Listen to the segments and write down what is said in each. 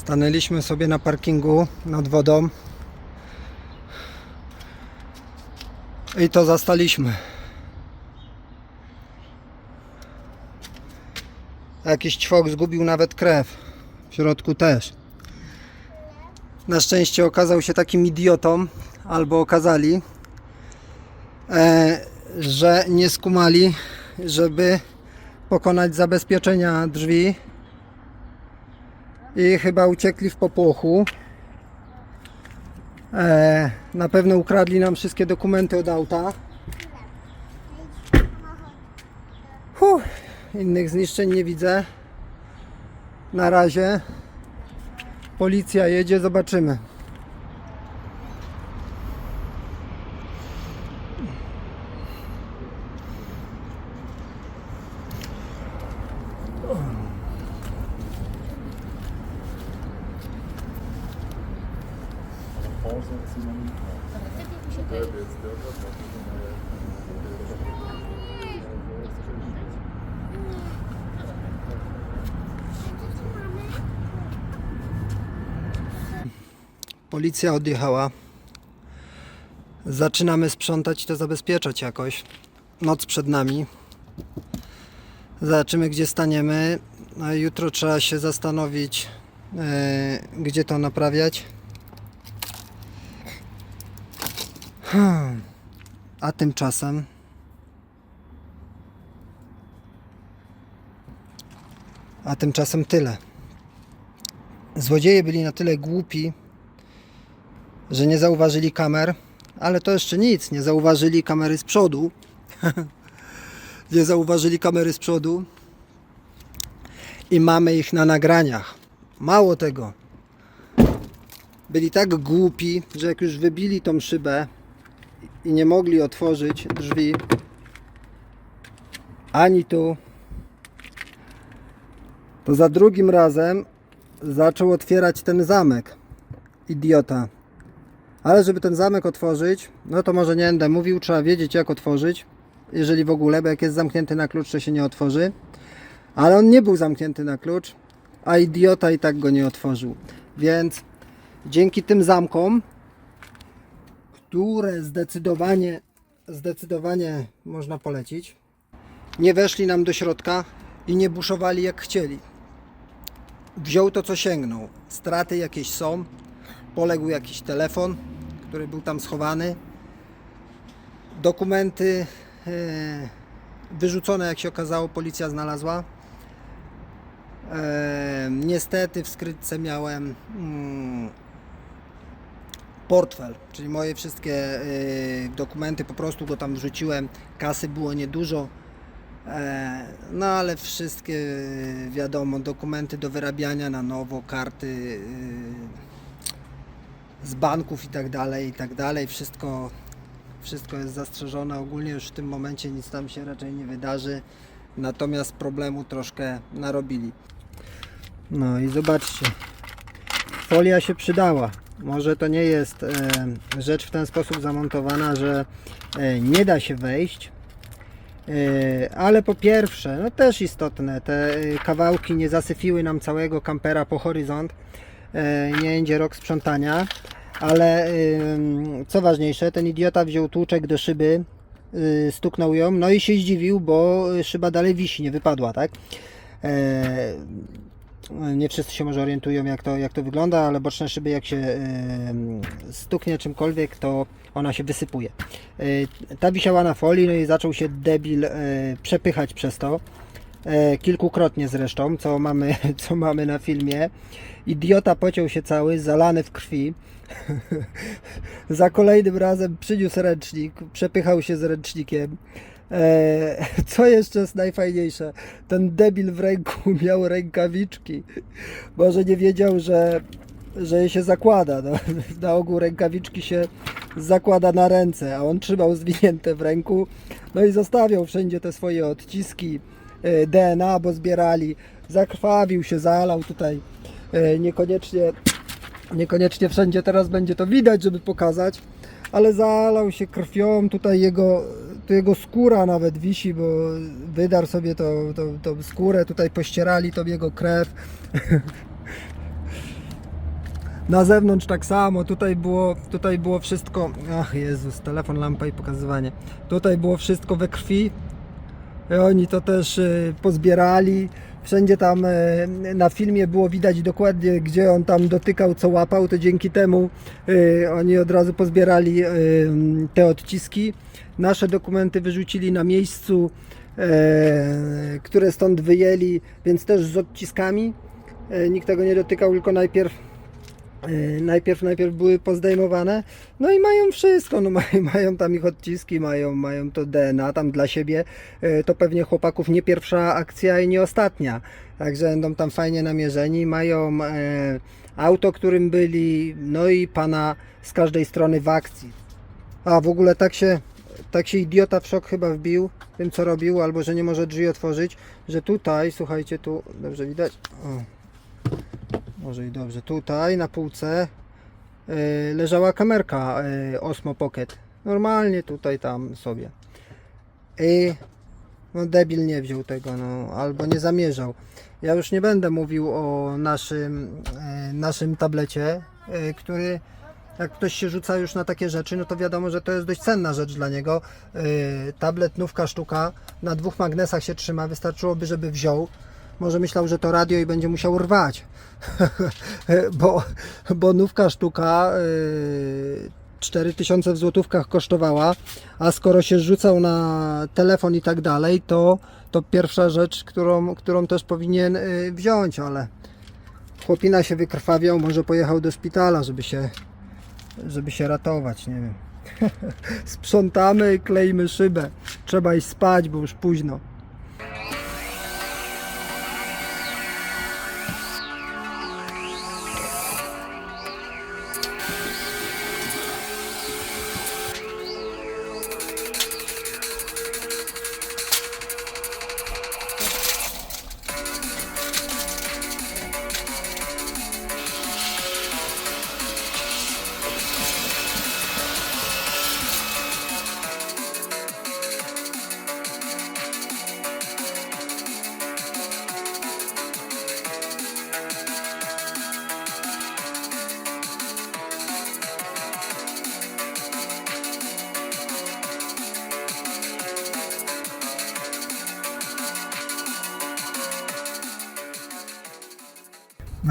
Stanęliśmy sobie na parkingu nad wodą. I to zastaliśmy. Jakiś ćwok zgubił nawet krew. W środku też. Na szczęście okazał się takim idiotą, albo okazali, e, że nie skumali, żeby pokonać zabezpieczenia drzwi i chyba uciekli w popłochu. E, na pewno ukradli nam wszystkie dokumenty od auta. Innych zniszczeń nie widzę. Na razie. Policja jedzie, zobaczymy. Policja odjechała. Zaczynamy sprzątać i to zabezpieczać jakoś. Noc przed nami. Zobaczymy, gdzie staniemy. A jutro trzeba się zastanowić, e, gdzie to naprawiać. Hmm. A tymczasem. A tymczasem tyle. Złodzieje byli na tyle głupi, że nie zauważyli kamer, ale to jeszcze nic, nie zauważyli kamery z przodu. nie zauważyli kamery z przodu i mamy ich na nagraniach. Mało tego, byli tak głupi, że jak już wybili tą szybę i nie mogli otworzyć drzwi, ani tu, to za drugim razem zaczął otwierać ten zamek. Idiota. Ale żeby ten zamek otworzyć, no to może nie będę mówił, trzeba wiedzieć jak otworzyć, jeżeli w ogóle, bo jak jest zamknięty na klucz, to się nie otworzy. Ale on nie był zamknięty na klucz, a idiota i tak go nie otworzył. Więc dzięki tym zamkom, które zdecydowanie, zdecydowanie można polecić, nie weszli nam do środka i nie buszowali jak chcieli. Wziął to co sięgnął. Straty jakieś są, poległ jakiś telefon, który był tam schowany. Dokumenty e, wyrzucone, jak się okazało, policja znalazła. E, niestety w skrytce miałem mm, portfel, czyli moje wszystkie e, dokumenty, po prostu go tam wrzuciłem. Kasy było niedużo. E, No ale wszystkie e, wiadomo, dokumenty do wyrabiania na nowo, karty e, z banków i tak dalej, i tak dalej. Wszystko, wszystko jest zastrzeżone. Ogólnie już w tym momencie nic tam się raczej nie wydarzy. Natomiast problemu troszkę narobili. No i zobaczcie. Folia się przydała. Może to nie jest e, rzecz w ten sposób zamontowana, że e, nie da się wejść. E, Ale po pierwsze, no też istotne, te kawałki nie zasyfiły nam całego kampera po horyzont. Nie będzie rok sprzątania, ale co ważniejsze, ten idiota wziął tłuczek do szyby, y, stuknął ją, no i się zdziwił, bo szyba dalej wisi, nie wypadła, tak? E, Nie wszyscy się może orientują jak to, jak to wygląda, ale boczne szyby jak się em, stuknie czymkolwiek, to ona się wysypuje. E, Ta wisiała na folii, no i zaczął się debil e, przepychać przez to. E, kilkukrotnie zresztą, co mamy, co mamy na filmie. Idiota pociął się cały, zalany w krwi. Za kolejnym razem przyniósł ręcznik, przepychał się z ręcznikiem. E, co jeszcze jest najfajniejsze? Ten debil w ręku miał rękawiczki. Może nie wiedział, że, że je się zakłada. No, na ogół rękawiczki się zakłada na ręce, a on trzymał zwinięte w ręku. No i zostawiał wszędzie te swoje odciski e, DNA, bo zbierali. Zakrwawił się, zalał tutaj. E, Niekoniecznie, niekoniecznie wszędzie teraz będzie to widać, żeby pokazać, ale zalał się krwią. Tutaj jego, tu jego skóra nawet wisi, bo wydarł sobie tą, tą, tą skórę, tutaj pościerali tą jego krew. Na zewnątrz tak samo, tutaj było, tutaj było wszystko, ach Jezus, telefon, lampa i pokazywanie. Tutaj było wszystko we krwi. I Oni to też y, pozbierali. Wszędzie tam y, na filmie było widać dokładnie, gdzie on tam dotykał, co łapał, to dzięki temu y, oni od razu pozbierali y, te odciski. Nasze dokumenty wyrzucili na miejscu, e, które stąd wyjęli, więc też z odciskami. E, Nikt tego nie dotykał, tylko najpierw najpierw, najpierw były pozdejmowane, no i mają wszystko, no mają, mają tam ich odciski, mają, mają to DNA tam dla siebie, Yy, to pewnie chłopaków nie pierwsza akcja i nie ostatnia, także będą tam fajnie namierzeni, mają e, auto, którym byli, no i pana z każdej strony w akcji. A w ogóle tak się, tak się idiota w szok chyba wbił tym co robił, albo że nie może drzwi otworzyć, że tutaj, słuchajcie, tu, dobrze widać, o. Może i dobrze. Tutaj na półce y, leżała kamerka y, Osmo Pocket. Normalnie tutaj tam sobie. I no debil nie wziął tego, no, albo nie zamierzał. Ja już nie będę mówił o naszym, y, naszym tablecie, y, który jak ktoś się rzuca już na takie rzeczy, no to wiadomo, że to jest dość cenna rzecz dla niego. Y, tablet nówka sztuka, na dwóch magnesach się trzyma, wystarczyłoby, żeby wziął. Może myślał, że to radio i będzie musiał rwać. bo, bo nówka sztuka yy, 4000 w złotówkach kosztowała, a skoro się rzucał na telefon i tak dalej, to, to pierwsza rzecz, którą, którą też powinien yy, wziąć, ale chłopina się wykrwawiał, może pojechał do szpitala, żeby się, żeby się ratować, nie wiem. Sprzątamy, kleimy szybę. Trzeba iść spać, bo już późno.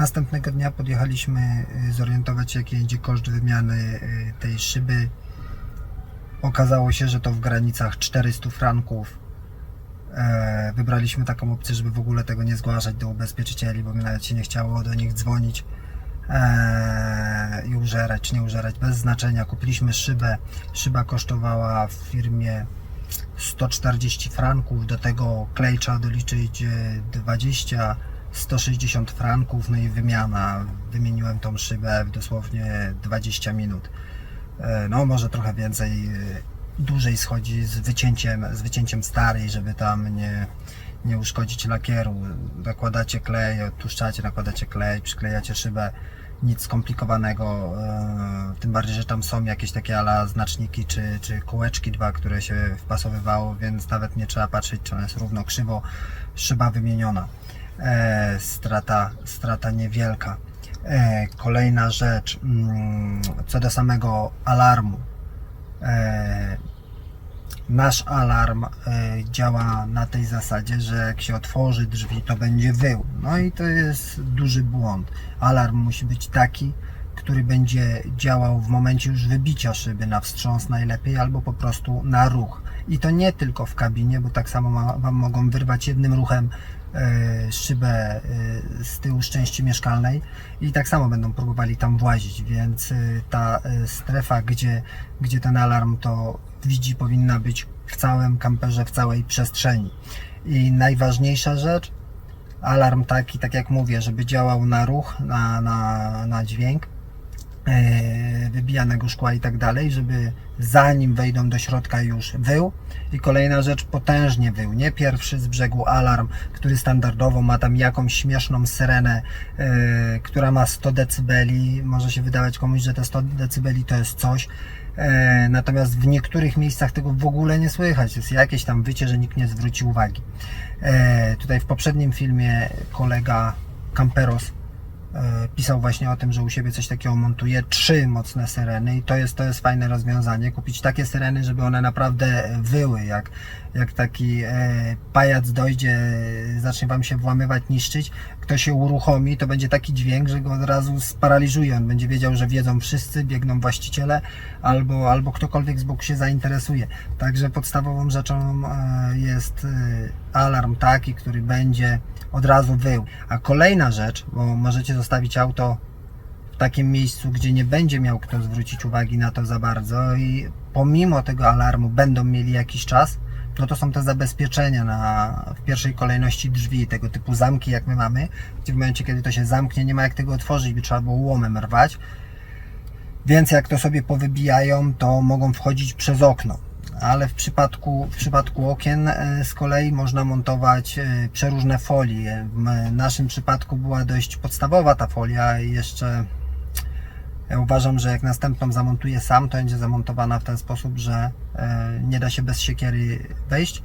Następnego dnia podjechaliśmy y, zorientować się, jaki będzie koszt wymiany y, tej szyby. Okazało się, że to w granicach 400 franków. E, Wybraliśmy taką opcję, żeby w ogóle tego nie zgłaszać do ubezpieczycieli, bo mi nawet się nie chciało do nich dzwonić e, i użerać, czy nie użerać, bez znaczenia. Kupiliśmy szybę. Szyba kosztowała w firmie 140 franków, do tego klej trzeba doliczyć e, 20, 160 franków, no i wymiana. Wymieniłem tą szybę w dosłownie 20 minut. E, No może trochę więcej, e, dłużej schodzi z wycięciem, z wycięciem starej, żeby tam nie, nie uszkodzić lakieru. Nakładacie klej, odtłuszczacie, nakładacie klej, przyklejacie szybę. Nic skomplikowanego, e, tym bardziej, że tam są jakieś takie ala znaczniki czy, czy kółeczki dwa, które się wpasowywało, więc nawet nie trzeba patrzeć, czy ona jest równo, krzywo, szyba wymieniona. E, strata, strata niewielka. E, kolejna rzecz, mm, co do samego alarmu. E, nasz alarm działa na tej zasadzie, że jak się otworzy drzwi, to będzie wył. No i to jest duży błąd. Alarm musi być taki, który będzie działał w momencie już wybicia szyby na wstrząs najlepiej, albo po prostu na ruch. I to nie tylko w kabinie, bo tak samo Wam mogą wyrwać jednym ruchem szybę e, z tyłu z części mieszkalnej i tak samo będą próbowali tam włazić, więc e, ta e, strefa, gdzie, gdzie ten alarm to widzi, powinna być w całym kamperze, w całej przestrzeni. I najważniejsza rzecz, alarm taki, tak jak mówię, żeby działał na ruch, na, na, na dźwięk, e, wybijanego szkła i tak dalej, żeby zanim wejdą do środka już wył. I kolejna rzecz, potężnie wył. Nie pierwszy z brzegu alarm, który standardowo ma tam jakąś śmieszną syrenę, e, która ma 100 dB. Może się wydawać komuś, że te 100 dB to jest coś. E, natomiast w niektórych miejscach tego w ogóle nie słychać. Jest jakieś tam wycie, że nikt nie zwróci uwagi. E, tutaj w poprzednim filmie kolega Camperos e, pisał właśnie o tym, że u siebie coś takiego montuje, trzy mocne syreny i to jest, to jest fajne rozwiązanie, kupić takie syreny, żeby one naprawdę wyły, jak, jak taki e, pajac dojdzie, zacznie Wam się włamywać, niszczyć, kto się uruchomi, to będzie taki dźwięk, że go od razu sparaliżuje, on będzie wiedział, że wiedzą wszyscy, biegną właściciele, albo, albo ktokolwiek z boku się zainteresuje. Także podstawową rzeczą e, jest e, alarm taki, który będzie od razu wył. A kolejna rzecz, bo możecie zostawić auto w takim miejscu, gdzie nie będzie miał kto zwrócić uwagi na to za bardzo i pomimo tego alarmu będą mieli jakiś czas, no to są te zabezpieczenia na, w pierwszej kolejności drzwi, tego typu zamki jak my mamy, gdzie w momencie kiedy to się zamknie nie ma jak tego otworzyć, by trzeba było łomem rwać, więc jak to sobie powybijają, to mogą wchodzić przez okno. Ale w przypadku, w przypadku okien e, z kolei można montować e, przeróżne folie. W naszym przypadku była dość podstawowa ta folia i jeszcze uważam, że jak następną zamontuję sam, to będzie zamontowana w ten sposób, że e, nie da się bez siekiery wejść.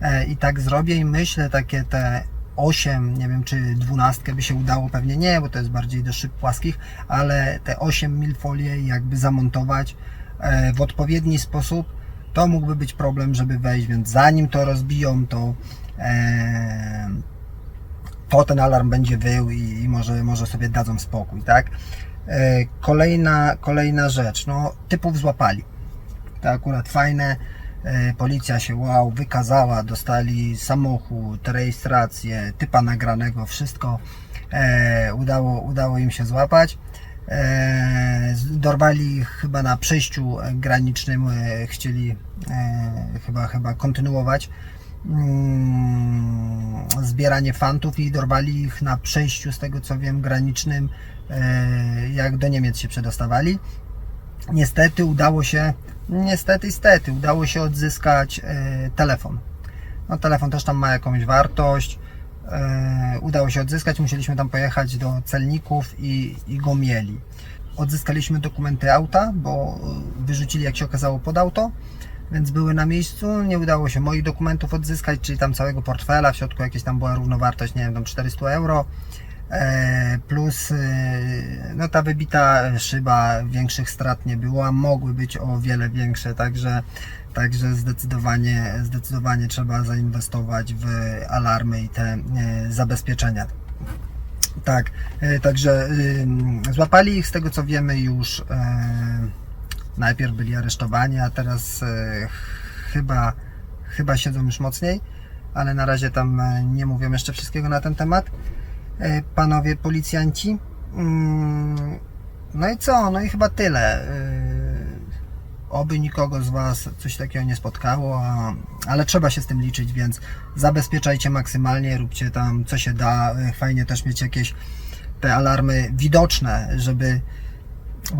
E, I tak zrobię i myślę takie te 8, nie wiem czy 12 by się udało, pewnie nie, bo to jest bardziej do szyb płaskich, ale te 8 mil folii jakby zamontować e, w odpowiedni sposób, to mógłby być problem, żeby wejść, więc zanim to rozbiją, to to ten alarm będzie wył i, i może, może sobie dadzą spokój, tak? E, Kolejna, kolejna rzecz, no typów złapali. To akurat fajne. E, Policja się wow, wykazała, dostali samochód, rejestrację, typa nagranego, wszystko e, udało, udało im się złapać. Dorwali chyba na przejściu granicznym, chcieli chyba, chyba kontynuować mm, zbieranie fantów i dorwali ich na przejściu, z tego co wiem, granicznym, e, jak do Niemiec się przedostawali. Niestety udało się, niestety, stety, udało się odzyskać e, telefon. No, telefon też tam ma jakąś wartość. E, udało się odzyskać, musieliśmy tam pojechać do celników i, i go mieli. Odzyskaliśmy dokumenty auta, bo wyrzucili, jak się okazało, pod auto, więc były na miejscu. Nie udało się moich dokumentów odzyskać, czyli tam całego portfela. W środku jakieś tam była równowartość, nie wiem, tam 400 euro. E, plus e, no ta wybita szyba większych strat nie było, a mogły być o wiele większe, także, także zdecydowanie, zdecydowanie trzeba zainwestować w alarmy i te e, zabezpieczenia. Tak, także złapali ich z tego co wiemy już najpierw byli aresztowani, a teraz e, chyba, chyba siedzą już mocniej, ale na razie tam e, nie mówią jeszcze wszystkiego na ten temat e, panowie policjanci. Mm, No i co? No i chyba tyle. Oby nikogo z Was coś takiego nie spotkało, ale trzeba się z tym liczyć, więc zabezpieczajcie maksymalnie, róbcie tam co się da. Fajnie też mieć jakieś te alarmy widoczne, żeby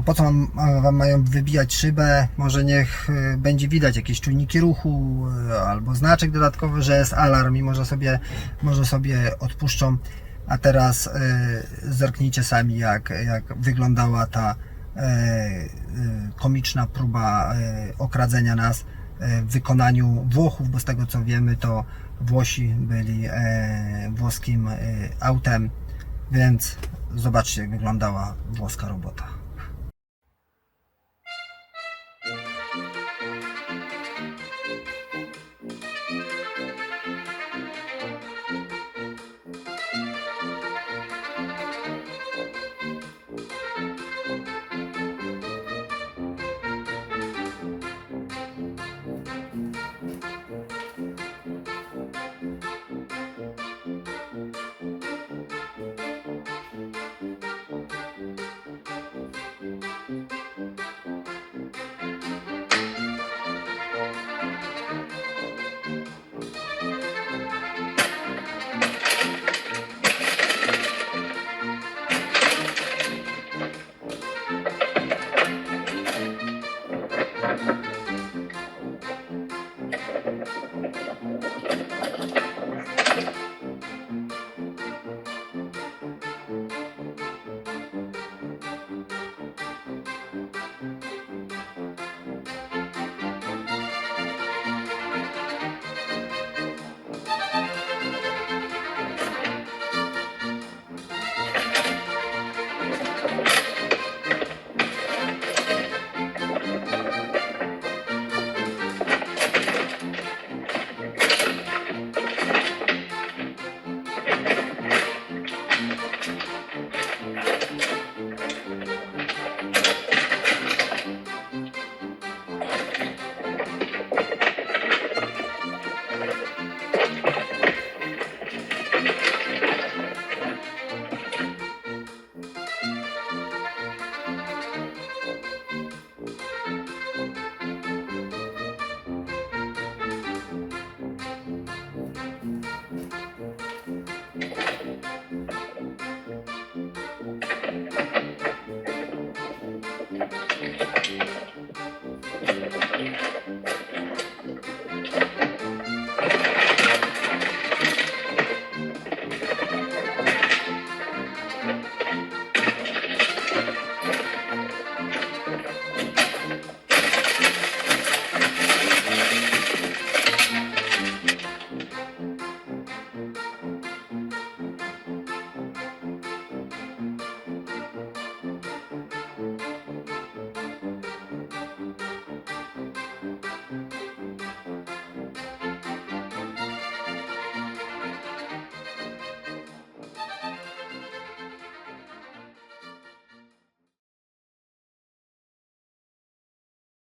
po co wam, wam mają wybijać szybę? Może niech e, będzie widać jakieś czujniki ruchu e, albo znaczek dodatkowy, że jest alarm i może sobie, może sobie odpuszczą. A teraz e, zerknijcie sami, jak, jak wyglądała ta e, e, komiczna próba e, okradzenia nas e, w wykonaniu Włochów, bo z tego co wiemy, to Włosi byli e, włoskim e, autem, więc zobaczcie, jak wyglądała włoska robota.